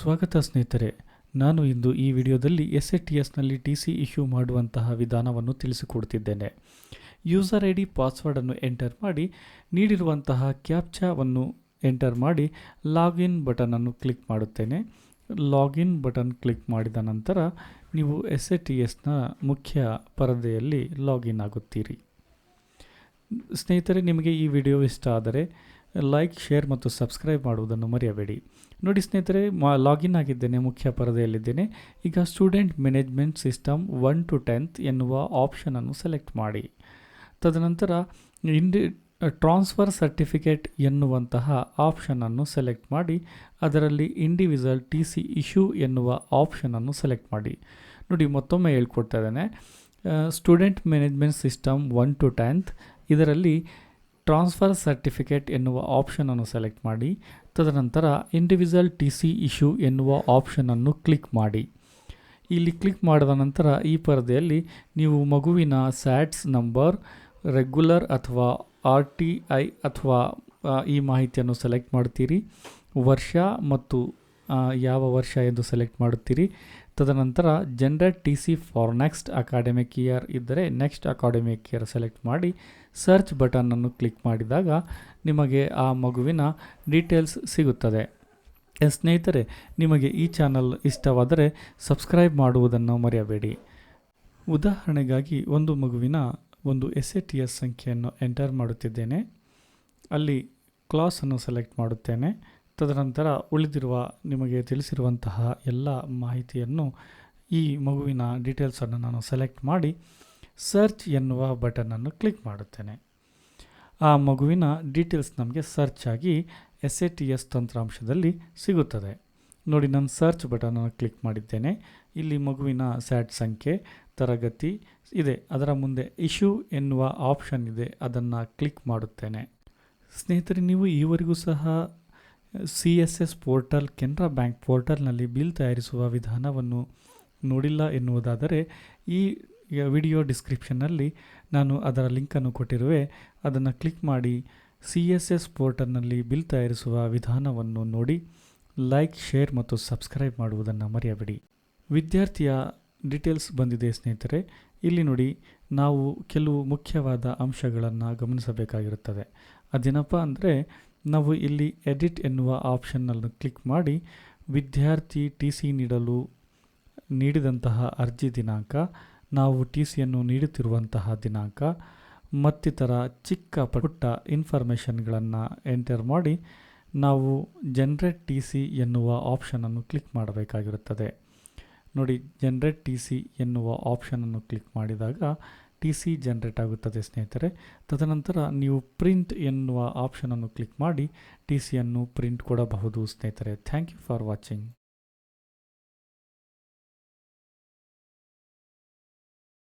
ಸ್ವಾಗತ ಸ್ನೇಹಿತರೆ, ನಾನು ಇಂದು ಈ ವಿಡಿಯೋದಲ್ಲಿ ಎಸ್ ಎ ಟಿ ಎಸ್ನಲ್ಲಿ ಟಿ ಸಿ ಇಶ್ಯೂ ಮಾಡುವಂತಹ ವಿಧಾನವನ್ನು ತಿಳಿಸಿಕೊಡ್ತಿದ್ದೇನೆ. ಯೂಸರ್ ಐ ಡಿ ಪಾಸ್ವರ್ಡನ್ನು ಎಂಟರ್ ಮಾಡಿ, ನೀಡಿರುವಂತಹ ಕ್ಯಾಪ್ಚಾವನ್ನು ಎಂಟರ್ ಮಾಡಿ, ಲಾಗಿನ್ ಬಟನನ್ನು ಕ್ಲಿಕ್ ಮಾಡುತ್ತೇನೆ. ಲಾಗಿನ್ ಬಟನ್ ಕ್ಲಿಕ್ ಮಾಡಿದ ನಂತರ ನೀವು ಎಸ್ ಎ ಟಿ ಎಸ್ನ ಮುಖ್ಯ ಪರದೆಯಲ್ಲಿ ಲಾಗಿನ್ ಆಗುತ್ತೀರಿ. ಸ್ನೇಹಿತರೆ, ನಿಮಗೆ ಈ ವಿಡಿಯೋ ಇಷ್ಟ ಆದರೆ ಲೈಕ್ ಶೇರ್ ಮತ್ತು ಸಬ್ಸ್ಕ್ರೈಬ್ ಮಾಡುವುದನ್ನು ಮರೆಯಬೇಡಿ. ನೋಡಿ ಸ್ನೇಹಿತರೆ, ಮಾ ಲಾಗಿನ್ ಆಗಿದ್ದೇನೆ, ಮುಖ್ಯ ಪರದೆಯಲ್ಲಿದ್ದೇನೆ. ಈಗ student management system one two tenth ಎನ್ನುವ ಆಪ್ಷನನ್ನು ಸೆಲೆಕ್ಟ್ ಮಾಡಿ. ತದನಂತರ ಇಂಡಿ ಟ್ರಾನ್ಸ್ಫರ್ ಸರ್ಟಿಫಿಕೇಟ್ ಎನ್ನುವಂತಹ ಆಪ್ಷನನ್ನು ಸೆಲೆಕ್ಟ್ ಮಾಡಿ. ಅದರಲ್ಲಿ ಇಂಡಿವಿಜುವಲ್ ಟಿ ಸಿ ಇಶ್ಯೂ ಎನ್ನುವ ಆಪ್ಷನನ್ನು ಸೆಲೆಕ್ಟ್ ಮಾಡಿ. ನೋಡಿ, ಮತ್ತೊಮ್ಮೆ ಹೇಳ್ಕೊಡ್ತಾ ಇದ್ದೇನೆ. Student management system one two tenth ಇದರಲ್ಲಿ ಟ್ರಾನ್ಸ್ಫರ್ ಸರ್ಟಿಫಿಕೇಟ್ ಎನ್ನುವ ಆಪ್ಷನನ್ನು ಸೆಲೆಕ್ಟ್ ಮಾಡಿ, ತದನಂತರ ಇಂಡಿವಿಜುವಲ್ ಟಿ ಸಿ ಇಶ್ಯೂ ಎನ್ನುವ ಆಪ್ಷನನ್ನು ಕ್ಲಿಕ್ ಮಾಡಿ. ಇಲ್ಲಿ ಕ್ಲಿಕ್ ಮಾಡಿದ ನಂತರ ಈ ಪರದೆಯಲ್ಲಿ ನೀವು ಮಗುವಿನ ಸ್ಯಾಟ್ಸ್ ನಂಬರ್ ರೆಗ್ಯುಲರ್ ಅಥವಾ ಆರ್ ಟಿ ಐ ಅಥವಾ ಈ ಮಾಹಿತಿಯನ್ನು ಸೆಲೆಕ್ಟ್ ಮಾಡ್ತೀರಿ. ವರ್ಷ ಮತ್ತು ಯಾವ ವರ್ಷ ಎಂದು ಸೆಲೆಕ್ಟ್ ಮಾಡುತ್ತೀರಿ? ತದನಂತರ generate T C for next academic year ಇದ್ದರೆ ನೆಕ್ಸ್ಟ್ ಅಕಾಡೆಮಿಕ್ ಇಯರ್ ಸೆಲೆಕ್ಟ್ ಮಾಡಿ ಸರ್ಚ್ ಬಟನನ್ನು ಕ್ಲಿಕ್ ಮಾಡಿದಾಗ ನಿಮಗೆ ಆ ಮಗುವಿನ ಡೀಟೇಲ್ಸ್ ಸಿಗುತ್ತದೆ. ಸ್ನೇಹಿತರೆ, ನಿಮಗೆ ಈ ಚಾನಲ್ ಇಷ್ಟವಾದರೆ ಸಬ್ಸ್ಕ್ರೈಬ್ ಮಾಡುವುದನ್ನು ಮರೆಯಬೇಡಿ. ಉದಾಹರಣೆಗಾಗಿ ಒಂದು ಮಗುವಿನ ಒಂದು ಎಸ್ ಎ ಟಿ ಎಸ್ ಸಂಖ್ಯೆಯನ್ನು ಎಂಟರ್ ಮಾಡುತ್ತಿದ್ದೇನೆ. ಅಲ್ಲಿ ಕ್ಲಾಸನ್ನು ಸೆಲೆಕ್ಟ್ ಮಾಡುತ್ತೇನೆ. ತದನಂತರ ಉಳಿದಿರುವ ನಿಮಗೆ ತಿಳಿಸಿರುವಂತಹ ಎಲ್ಲ ಮಾಹಿತಿಯನ್ನು ಈ ಮಗುವಿನ ಡೀಟೇಲ್ಸನ್ನು ನಾನು ಸೆಲೆಕ್ಟ್ ಮಾಡಿ ಸರ್ಚ್ ಎನ್ನುವ ಬಟನನ್ನು ಕ್ಲಿಕ್ ಮಾಡುತ್ತೇನೆ. ಆ ಮಗುವಿನ ಡೀಟೇಲ್ಸ್ ನಮಗೆ ಸರ್ಚ್ ಆಗಿ ಎಸ್ ಎ ಟಿ ಎಸ್ ತಂತ್ರಾಂಶದಲ್ಲಿ ಸಿಗುತ್ತದೆ. ನೋಡಿ, ನಾನು ಸರ್ಚ್ ಬಟನನ್ನು ಕ್ಲಿಕ್ ಮಾಡಿದ್ದೇನೆ. ಇಲ್ಲಿ ಮಗುವಿನ ಸ್ಯಾಟ್ ಸಂಖ್ಯೆ, ತರಗತಿ ಇದೆ. ಅದರ ಮುಂದೆ ಇಶ್ಯೂ ಎನ್ನುವ ಆಪ್ಷನ್ ಇದೆ. ಅದನ್ನು ಕ್ಲಿಕ್ ಮಾಡುತ್ತೇನೆ. ಸ್ನೇಹಿತರೆ, ನೀವು ಈವರೆಗೂ ಸಹ C S S portal, Canara bank ಪೋರ್ಟಲ್ನಲ್ಲಿ ಬಿಲ್ ತಯಾರಿಸುವ ವಿಧಾನವನ್ನು ನೋಡಿಲ್ಲ ಎನ್ನುವುದಾದರೆ, ಈ ವಿಡಿಯೋ ಡಿಸ್ಕ್ರಿಪ್ಷನ್ನಲ್ಲಿ ನಾನು ಅದರ ಲಿಂಕನ್ನು ಕೊಟ್ಟಿರುವೆ. ಅದನ್ನು ಕ್ಲಿಕ್ ಮಾಡಿ ಸಿ ಎಸ್ ಎಸ್ ಪೋರ್ಟಲ್ನಲ್ಲಿ ಬಿಲ್ ತಯಾರಿಸುವ ವಿಧಾನವನ್ನು ನೋಡಿ, ಲೈಕ್, ಶೇರ್ ಮತ್ತು ಸಬ್ಸ್ಕ್ರೈಬ್ ಮಾಡುವುದನ್ನು ಮರೆಯಬೇಡಿ. ವಿದ್ಯಾರ್ಥಿಯ ಡೀಟೇಲ್ಸ್ ಬಂದಿದೆ ಸ್ನೇಹಿತರೆ, ಇಲ್ಲಿ ನೋಡಿ, ನಾವು ಕೆಲವು ಮುಖ್ಯವಾದ ಅಂಶಗಳನ್ನು ಗಮನಿಸಬೇಕಾಗಿರುತ್ತದೆ. ಅದೇನಪ್ಪ ಅಂದರೆ ನಾವು ಇಲ್ಲಿ ಎಡಿಟ್ ಎನ್ನುವ ಆಪ್ಷನ್ನನ್ನು ಕ್ಲಿಕ್ ಮಾಡಿ ವಿದ್ಯಾರ್ಥಿ ಟಿ ಸಿ ನೀಡಲು ನೀಡಿದಂತಹ ಅರ್ಜಿ ದಿನಾಂಕ, ನಾವು ಟಿ ಸಿಯನ್ನು ನೀಡುತ್ತಿರುವಂತಹ ದಿನಾಂಕ, ಮತ್ತಿತರ ಚಿಕ್ಕ ಪುಟ್ಟ ಇನ್ಫಾರ್ಮೇಷನ್ಗಳನ್ನು ಎಂಟರ್ ಮಾಡಿ ನಾವು ಜನ್ರೇಟ್ ಟಿ ಸಿ ಎನ್ನುವ ಆಪ್ಷನನ್ನು ಕ್ಲಿಕ್ ಮಾಡಬೇಕಾಗಿರುತ್ತದೆ. ನೋಡಿ ಜನ್ರೇಟ್ ಟಿ ಸಿ ಎನ್ನುವ ಆಪ್ಷನನ್ನು ಕ್ಲಿಕ್ ಮಾಡಿದಾಗ ಟಿ ಸಿ ಜನ್ರೇಟ್ ಆಗುತ್ತದೆ, ಸ್ನೇಹಿತರೆ. ತದನಂತರ ನೀವು ಪ್ರಿಂಟ್ ಎನ್ನುವ ಆಪ್ಷನನ್ನು ಕ್ಲಿಕ್ ಮಾಡಿ ಟಿ ಸಿಯನ್ನು ಪ್ರಿಂಟ್ ಕೊಡಬಹುದು, ಸ್ನೇಹಿತರೆ. Thank you for watching